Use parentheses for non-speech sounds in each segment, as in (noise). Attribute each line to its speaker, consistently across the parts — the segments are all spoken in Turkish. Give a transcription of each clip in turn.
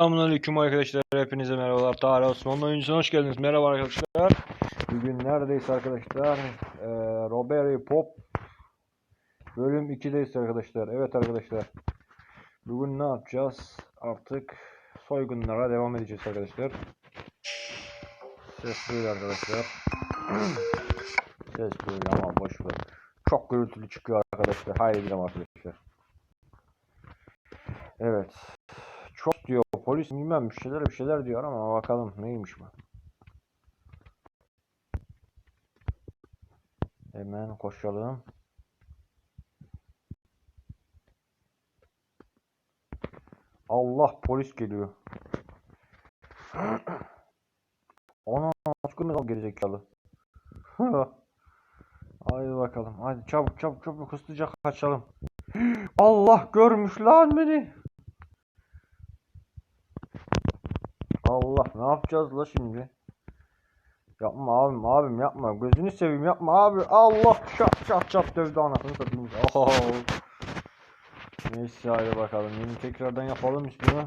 Speaker 1: Selamünaleyküm arkadaşlar. Hepinize merhabalar. Tarih Osmanlı oyuncusuna hoş geldiniz. Merhaba arkadaşlar. Bugün neredeyiz arkadaşlar? Ee, Robert Pop bölüm 2'deyiz arkadaşlar. Evet arkadaşlar. Bugün ne yapacağız? Artık soygunlara devam edeceğiz arkadaşlar. Ses böyle arkadaşlar. (clears throat) Ses böyle ama boş ver. Çok gürültülü çıkıyor arkadaşlar. Hayır gidelim arkadaşlar. Evet. Çok diyor polis bilmem bir şeyler bir şeyler diyor ama bakalım neymiş bu. Hemen koşalım. Allah polis geliyor. Ana askı mı gerizekalı. (laughs) Haydi bakalım. Hadi çabuk çabuk çabuk hızlıca kaçalım. (gasps) Allah görmüş lan beni. Allah ne yapacağız la şimdi? Yapma abim abim yapma. Gözünü seveyim yapma abi. Allah çat çat çat dövdü anasını satayım. Oh. Neyse hadi bakalım. Yeni tekrardan yapalım üstünü.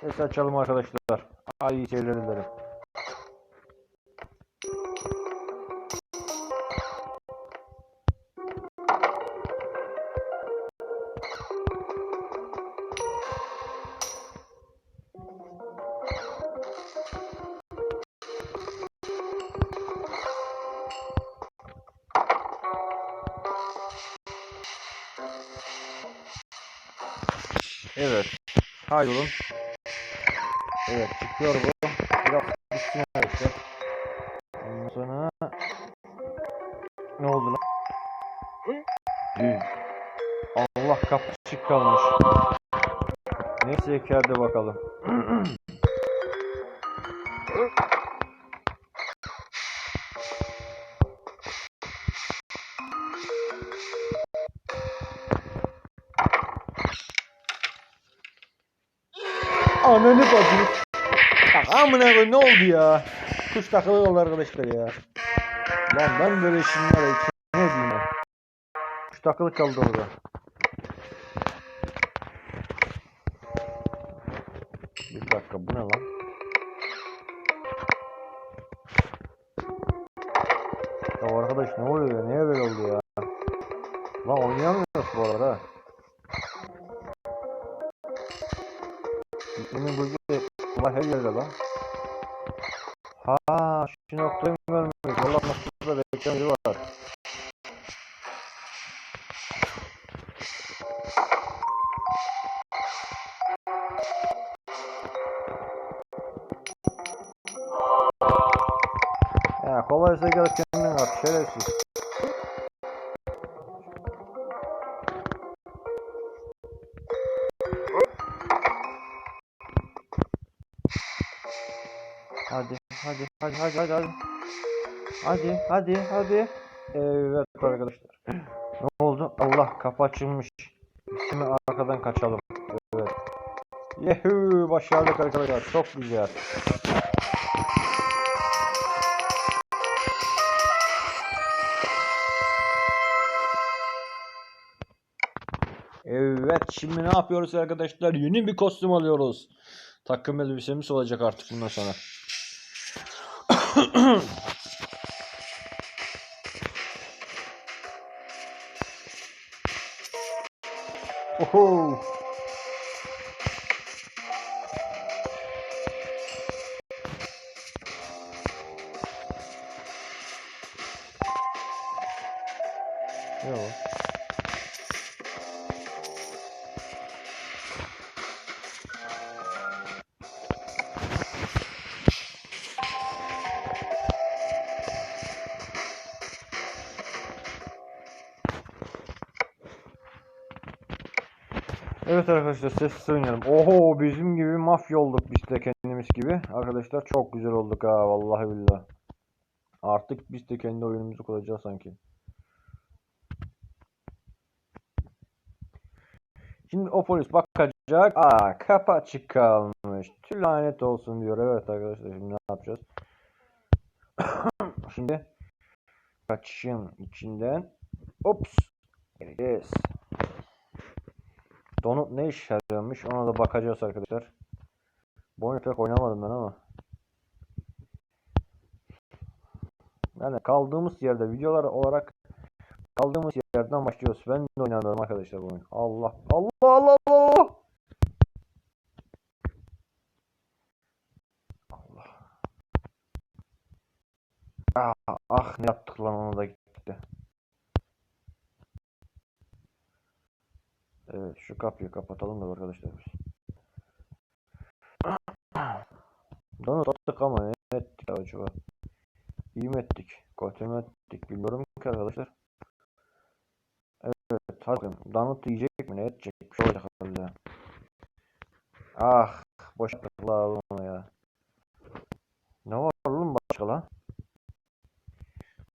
Speaker 1: Ses açalım arkadaşlar. Ay iyi seyirler dilerim. Evet. Haydi oğlum. Evet çıkıyor bu. Biraz düşsün arkadaşlar. Ondan sonra ne oldu lan? Hı. Allah kapı açık kalmış. Neyse içeride bakalım. (clears throat) Ananı bacını. Bak amına ne oldu ya? Kuş takılı oldu arkadaşlar ya. Lan ben böyle ya, ne diyeyim ya? Kuş takılı kaldı orada. Bir dakika bu ne lan? Ya arkadaş ne oluyor ya? Niye böyle oldu ya? Lan oynayamıyoruz bu arada. Yine bu Allah her yerde lan. Ha, şu noktayı görmemiş. Allah noktada bekleyen biri var. Ya kolaysa gel kendin Hadi, hadi, hadi, hadi, hadi, hadi. Hadi, hadi. Evet arkadaşlar. Ne oldu? Allah kapı açılmış. Şimdi arkadan kaçalım. Evet. Yehuu başardık arkadaşlar. Çok güzel. Evet şimdi ne yapıyoruz arkadaşlar? Yeni bir kostüm alıyoruz. Takım elbisemiz olacak artık bundan sonra. Oho. Evet arkadaşlar sessiz oynayalım. Oho bizim gibi mafya olduk biz de kendimiz gibi. Arkadaşlar çok güzel olduk ha vallahi billah. Artık biz de kendi oyunumuzu kuracağız sanki. Şimdi o polis bakacak. Aa kapı açık kalmış. Tüm lanet olsun diyor. Evet arkadaşlar şimdi ne yapacağız? (coughs) şimdi kaçışın içinden. Ops. Yes. Donut ne işe yarıyormuş ona da bakacağız arkadaşlar. Bu oyunu pek oynamadım ben ama. Yani kaldığımız yerde videolar olarak kaldığımız yerden başlıyoruz. Ben de oynamıyorum arkadaşlar bu oyunu. Allah Allah Allah Allah. Allah. Ah, ah ne yaptık lan onu da gitti. Evet şu kapıyı kapatalım da arkadaşlar biz. (clears throat) Donut attık ama ne ettik acaba? İyi mi ettik? Kötü ettik? Bilmiyorum ki arkadaşlar. Evet hadi bakalım. Donut yiyecek mi? Ne edecek? Bir şey olacak herhalde. Ah boş onu ya. Ne var oğlum başka lan?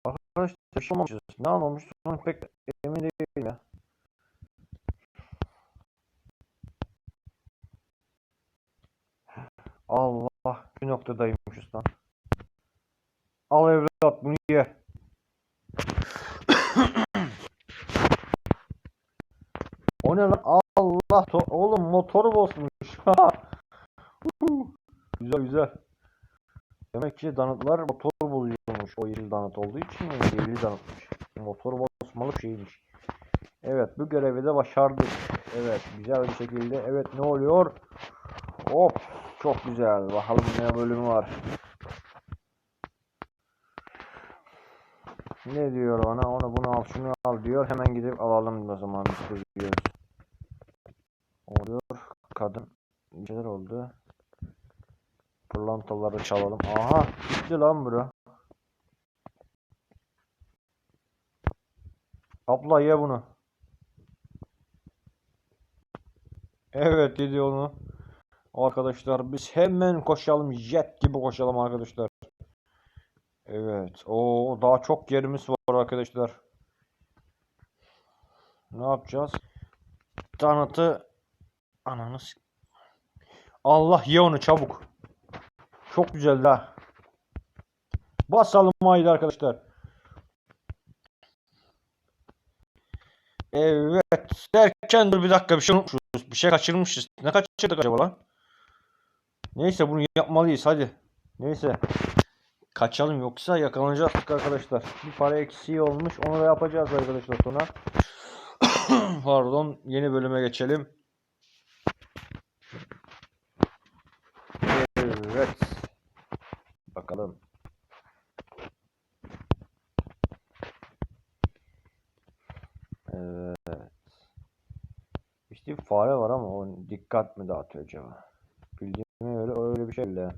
Speaker 1: Arkadaşlar bir şey olmamışız. Ne anlamışız? Pek Noktadaymışız lan. Al evlat bunu ye. o ne lan? Allah oğlum motoru bozmuş. (laughs) güzel güzel. Demek ki danıtlar motor bozuyormuş. O yeni danıt olduğu için yeni danıtmış. Motor bozmalı şeymiş. Evet bu görevi de başardık. Evet güzel bir şekilde. Evet ne oluyor? Hop çok güzel. Bakalım ne bölümü var. Ne diyor bana? Onu bunu al şunu al diyor. Hemen gidip alalım o zaman biz diyoruz. Oluyor. Kadın. Bir şeyler oldu. Pırlantaları çalalım. Aha. Gitti lan bura. Abla ye bunu. Evet dedi onu. Arkadaşlar biz hemen koşalım. Jet gibi koşalım arkadaşlar. Evet. O daha çok yerimiz var arkadaşlar. Ne yapacağız? Tanıtı ananı s- Allah ye onu çabuk. Çok güzel ha. Basalım haydi arkadaşlar. Evet. Derken dur bir dakika bir şey unutmuşuz. Bir şey kaçırmışız. Ne kaçırdık acaba lan? Neyse bunu yapmalıyız hadi. Neyse. Kaçalım yoksa yakalanacağız arkadaşlar. Bir para eksiği olmuş. Onu da yapacağız arkadaşlar sonra. (coughs) Pardon. Yeni bölüme geçelim. Evet. Bakalım. Evet. İşte bir fare var ama o dikkat mi dağıtıyor acaba? Öyle bir şey bile.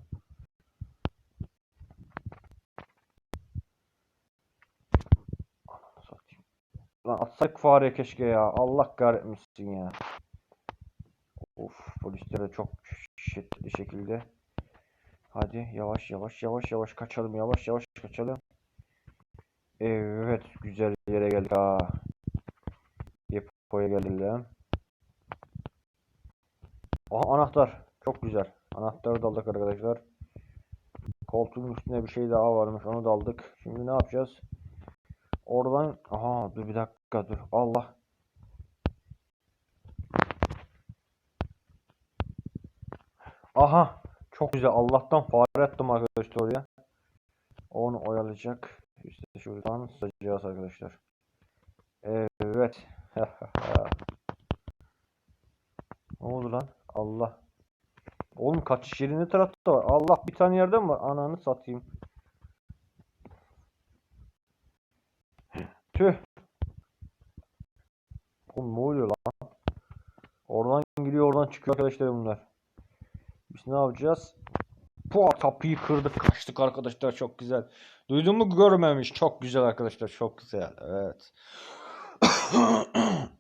Speaker 1: Lan atsak fare keşke ya. Allah kahretmesin ya. Of polisler de çok şiddetli şekilde. Hadi yavaş yavaş yavaş yavaş kaçalım yavaş yavaş kaçalım. Evet güzel yere geldik ha. Depoya geldim. Aha anahtar. Çok güzel. Anahtarı da aldık arkadaşlar. Koltuğun üstünde bir şey daha varmış. Onu da aldık. Şimdi ne yapacağız? Oradan aha dur bir dakika dur. Allah. Aha. Çok güzel. Allah'tan fare attım arkadaşlar oraya. Onu oyalayacak. İşte şuradan sızacağız arkadaşlar. Evet. (laughs) Ne oldu lan? Allah. Oğlum kaçış yeri ne tarafta var? Allah bir tane yerde mi var? Ananı satayım. Tüh. Oğlum ne oluyor lan? Oradan giriyor oradan çıkıyor arkadaşlar bunlar. Biz ne yapacağız? Puh, kapıyı kırdık kaçtık arkadaşlar çok güzel. Duydun mu görmemiş. Çok güzel arkadaşlar çok güzel. Evet. (coughs)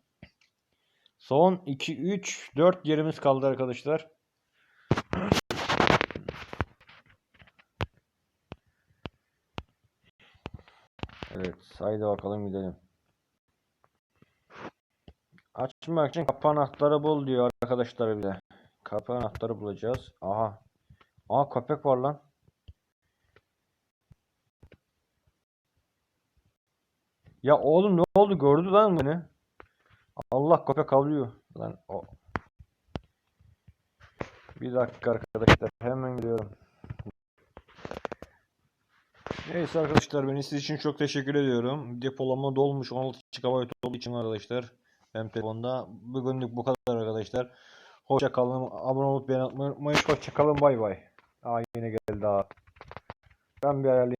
Speaker 1: Son 2, 3, 4 yerimiz kaldı arkadaşlar. Evet, haydi bakalım gidelim. Açmak için kapı anahtarı bul diyor arkadaşlar bir de. Kapı anahtarı bulacağız. Aha. Aa köpek var lan. Ya oğlum ne oldu gördü lan beni. Allah köpek avlıyor. Lan o Bir dakika arkadaşlar hemen Neyse arkadaşlar ben siz için çok teşekkür ediyorum. Depolama dolmuş 16 GB olduğu için arkadaşlar. Hem telefonda. Bugünlük bu kadar arkadaşlar. Hoşça kalın. Abone olup beğeni atmayı unutmayın. Hoşça kalın. Bay bay. Aa yine geldi daha. Ben bir ayarlayayım.